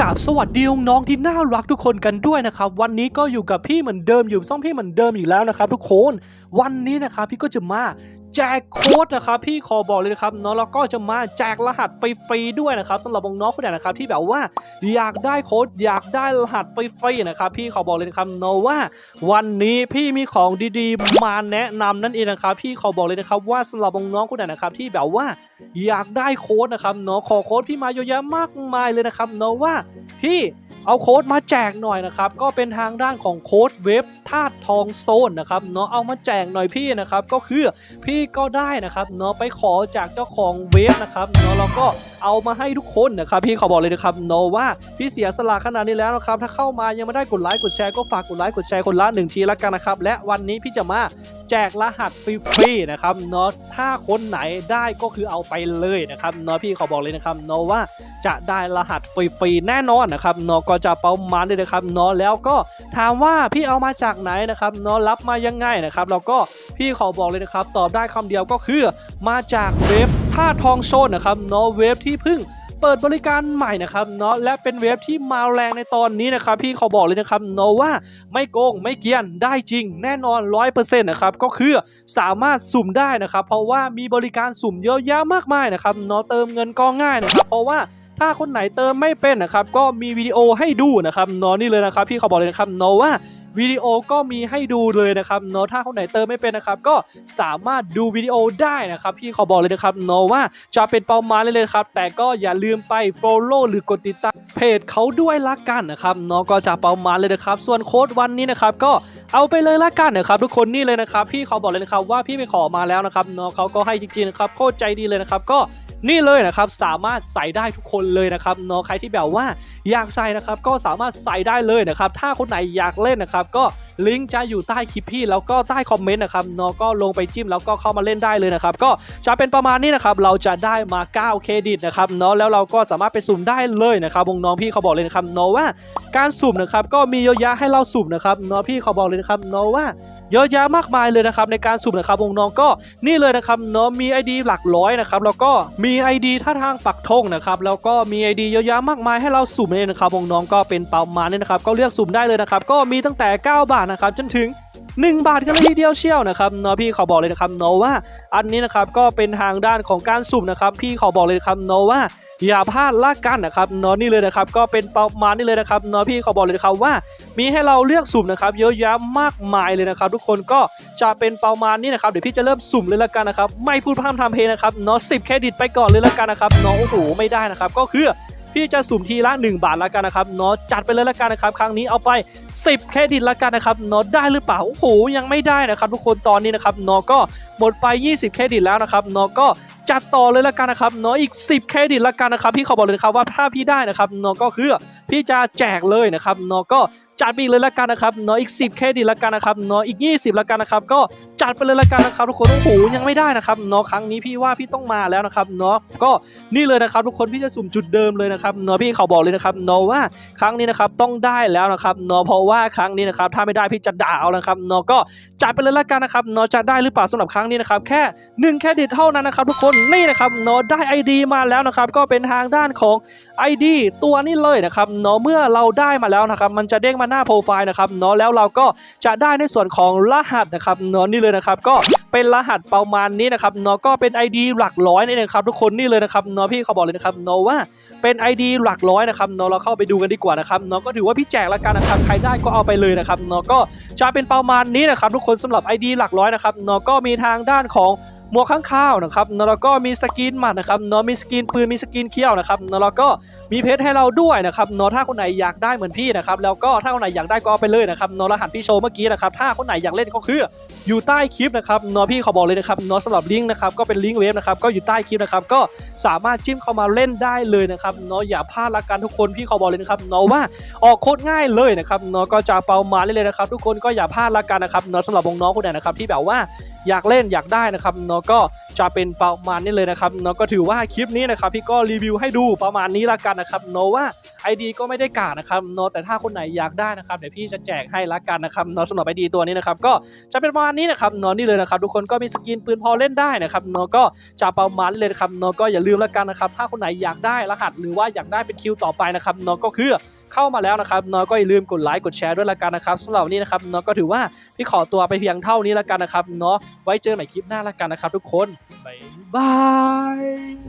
กราบสวัสดีน้องที่น่ารักทุกคนกันด้วยนะครับวันนี้ก็อยู่กับพี่เหมือนเดิมอยู่ซ่องพี่เหมือนเดิมอีกแล้วนะครับทุกคน วันนี้นะครับพี่ก็จะมา แจกโค้ดนะครับพี่ขอบอกเลยนะครับเนาะแล้วก็จะมาแจกรหัสฟรีๆด้วยนะครับสำหรับน้องๆคนไหนนะครับที่แบบว่าอยากได้โค้ดอยากได้รหัสฟรีๆนะครับพี่ขอบอกเลยนะครับเนาะว่า วันนี้พี่มีของดีๆ มาแนะนำนั่นเองนะครับพี่ขอบอกเลยนะครับว่าสำหรับน้องๆคนไหนนะครับที่แบบว่าอยากได้โค้ดนะครับเนาะขอโค้ดพี่มาเยอะแยะมากมายเลยนะครับเนาะว่าพี่ เอาโค้ดมาแจกหน่อยนะครับ ก็เป็นทางด้านของโค้ดเว็บธาตุทองโซนนะครับเนาะเอามาแจกหน่อยพี่นะครับ ก็คือพี่ก็ได้นะครับเนาะไปขอจากเจ้าของเว็บนะครับเนาะแล้วก็เอามาให้ทุกคนนะครับ พี่ขอบอกเลยนะครับเนาะว่าพี่เสียสละขนาดนี้แล้วนะครับ ถ้าเข้ามายังไม่ได้กดไลค์กดแชร์ก็ฝากกดไลค์กดแชร์คนละหนึ่งทีละกันนะครับ และวันนี้พี่จะมาแจกรหัสฟรีๆนะครับเนาะถ้าคนไหนได้ก็คือเอาไปเลยนะครับเนาะพี่ขอบอกเลยนะครับเนาะว่า จะได้รหัสฟรีๆแน่นอนนะครับเนาะก็จะเป้ามันเลยนะครับเนาะแล้วก็ถามว่าพี่เอามาจากไหนนะครับเนาะรับมายังไงนะครับแล้วก็พี่ขอบอกเลยนะครับ ตอบได้คำเดียวก็คือมาจากเว็บท่าทองโซนนะครับเนาะเว็บที่เพิ่งเปิดบริการใหม่นะครับเนาะและเป็นเว็บที่มาแรงในตอนนี้นะครับ พี่เขาบอกเลยนะครับเนาะว่าไม่โกงไม่เกียนได้จริง แน่นอน100%นะครับก็คือสามารถสุ่มได้นะครับ เพราะว่ามีบริการสุ่มเยอะแยะมากมายนะครับเนาะเติมเงินก็ง่ายนะครับ เพราะว่า ถ้าคนไหนเติมไม่เป็นนะครับก็มีวิดีโอให้ดูนะครับเนาะนี่เลยนะครับพี่เขาบอกเลยนะครับเนาะว่าวิดีโอก็มีให้ดูเลยนะครับเนาะถ้าคนไหนเติมไม่เป็นนะครับ ก็สามารถดูวิดีโอได้นะครับ พี่ขอบอกเลยนะครับเนาะว่าจะเป็นเป้าหมายเลยเลยครับ แต่ก็อย่าลืมไป follow หรือกดติดตามเพจเขาด้วยละกันนะครับเนาะก็จะเป้าหมายเลยนะครับ ส่วนโค้ดวันนี้นะครับ ก็เอาไปเลยละกันนะครับ ทุกคนนี่เลยนะครับ พี่เขาบอกเลยนะครับว่าพี่ไปขอมาแล้วนะครับเนาะเขาก็ให้จริงๆนะครับโคตรใจดีเลยนะครับก็ นี่เลยนะครับสามารถใส่ได้ทุกคนเลยนะครับเนาะใครที่แบบว่าอยากใส่นะครับก็สามารถใส่ได้เลยนะครับถ้าคนไหนอยากเล่นนะครับก็ ลิงก์จะอยู่ใต้คลิปพี่แล้วก็ใต้คอมเมนต์นะครับเนาะก็ลงไปจิ้มแล้วก็เข้ามาเล่นได้เลยนะครับก็จะเป็นประมาณนี้นะครับเราจะได้มา9เครดิตนะครับเนาะแล้วเราก็สามารถไปสุ่มได้เลยนะครับวงน้องพี่เขาบอกเลยนะครับเนาะว่าการสุ่มนะครับก็มีเยอะแยะให้เราสุ่มนะครับเนาะพี่เขาบอกเลยนะครับเนาะว่าเยอะแยะมากมายเลยนะครับในการสุ่มนะครับวงน้องก็นี่เลยนะครับเนาะมี ID หลักร้อยนะครับแล้วก็มี ID ท่าทางปักธงนะครับแล้วก็มี ID เยอะแยะมากมายให้เราสุ่มเลยนะครับวงน้องก็เป็นเป้ามาเนี่ยนะครับก็เลือกสุ่มได้เลยนะครับก็มีตั้งแต่ 9 บาทนะครับจนถึง 1 บาทกันเลยทีเดียวเชียวนะครับเนาะพี่ขาบอกเลยนะครับเนาะว่า อันนี้นะครับก็เป็นทางด้านของการสุ่มนะครับ พี่ขาบอกเลยนะครับเนาะว่าอย่าพลาดละกันนะครับเนาะนี่เลยนะครับก็เป็นประมาณนี้เลยนะครับเนาะพี่ขาบอกเลยนะครับว่า มีให้เราเลือกสุ่มนะครับเยอะแยะมากมายเลยนะครับ ทุกคนก็จะเป็นประมาณนี้นะครับเดี๋ยวพี่จะเริ่มสุ่มเลยละกันนะครับไม่พูดพร่ำทำเพลงนะครับเนาะสิเครดิตไปก่อนเลยละกันนะครับเนาะโอ้โหไม่ได้นะครับก็คือ พี่จะสุ่มทีละ 1 บาทละกันนะครับเนาะจัดไปเลยละกันนะครับ ครั้งนี้เอาไป 10 เครดิตละกันนะครับเนาะได้หรือเปล่าโอ้โหยังไม่ได้นะครับทุกคนตอนนี้นะครับเนาะก็หมดไป 20 เครดิตแล้วนะครับเนาะก็จัดต่อเลยละกันนะครับเนาะอีก 10 เครดิตละกันนะครับพี่ขอบอกเลยนะครับว่าถ้าพี่ได้นะครับเนาะก็คือพี่จะแจกเลยนะครับเนาะก็ จัดไปอีกเลยละกันนะครับเนาะอีก 10 เครดิตละกันนะครับเนาะอีก 20ละกันนะครับก็จัดไปเลยละกันนะครับทุกคนโอ้โหยังไม่ได้นะครับเนาะครั้งนี้พี่ว่าพี่ต้องมาแล้วนะครับเนาะก็นี่เลยนะครับทุกคนพี่จะสุ่มจุดเดิมเลยนะครับเนาะพี่เขาบอกเลยนะครับเนาะว่าครั้งนี้นะครับต้องได้แล้วนะครับเนาะเพราะว่าครั้งนี้นะครับถ้าไม่ได้พี่จะด่าเอานะครับเนาะก็จัดไปเลยละกันนะครับเนาะจะได้หรือเปล่าสำหรับครั้งนี้นะครับแค่1เครดิตเท่านั้นนะครับทุกคนนี่นะครับเนาะได้ ID มาแล้วนะครับก็เป็นทางด้านของ ID ตัวนี้เลยนะครับเนาะเมื่อเราได้มาแล้วนะครับมันจะเด้งมาหน้าโปรไฟล์นะครับเนาะแล้วเราก็จะได้ในส่วนของรหัสนะครับเนาะนี่เลยนะครับก็เป็นรหัสประมาณนี้นะครับเนาะก็เป็น ID หลักร้อยนี่นเองครับทุกคนนี่เลยนะครับเนาะพี่เขาบอกเลยนะครับเนาะว่าเป็น ID หลักร้อยนะครับเนาะเราเข้าไปดูกันดีกว่านะครับเนาะก็ถือว่าพี่แจกละกันนะครับใครได้ก็เอาไปเลยนะครับเนาะก็จะเป็นประมาณนี้นะครับทุกคนสำหรับ ID หลักร้อยนะครับเนาะก็มีทางด้านของ หมวกข้างข้าวนะครับเนอะแล้วก็มีสกินหมัดนะครับเนาะมีสกินปืนมีสกินเขี้ยวนะครับเนอะแล้วก็มีเพชรให้เราด้วยนะครับเนาะถ้าคนไหนอยากได้เหมือนพี่นะครับแล้วก็ถ้าคนไหนอยากได้ก็เอาไปเลยนะครับเนาะรหัสพี่โชว์เมื่อกี้นะครับถ้าคนไหนอยากเล่นก็คืออยู่ใต้คลิปนะครับเนาะพี่ขาบอกเลยนะครับเนาะสำหรับลิงก์นะครับก็เป็นลิงก์เว็บนะครับก็อยู่ใต้คลิปนะครับก็สามารถจิ้มเข้ามาเล่นได้เลยนะครับเนาะอย่าพลาดละกันทุกคนพี่ขาบอกเลยนะครับเนาะว่าออกโคตรง่ายเลยนะครับเนาะก็จะเปามาเลยเลยนะครับ ทุกคนก็อย่าพลาดละกันนะครับเนาะสำหรับวงน้องคนไหนนะครับที่แบบว่า อยากเล่นอยากได้นะครับเนาะก็จะเป็นประมาณนี้เลยนะครับเนาะก็ถือว่าคลิปนี้นะครับพี่ก็รีวิวให้ดูประมาณนี้ละกันนะครับเนาะว่าไอดีก็ไม่ได้กาดนะครับเนาะแต่ถ้าคนไหนอยากได้นะครับเดี๋ยวพี่จะแจกให้ละกันนะครับเนาะสำหรับไอดีตัวนี้นะครับก็จะเป็นประมาณนี้นะครับเนาะนี่เลยนะครับทุกคนก็มีสกินปืนพอเล่นได้นะครับเนาะก็จะประมาณนี้เลยนะครับเนาะก็อย่าลืมละกันนะครับถ้าคนไหนอยากได้รหัส หรือว่าอยากได้เป็นคิวต่อไปนะครับเนาะก็คือ เข้ามาแล้วนะครับเนาะก็อย่าลืมกดไลค์กดแชร์ด้วยละกันนะครับสำหรับวันนี้นะครับเนาะก็ถือว่าพี่ขอตัวไปเพียงเท่านี้ละกันนะครับเนาะไว้เจอกันใหม่คลิปหน้าละกันนะครับ ทุกคนบ๊ายบาย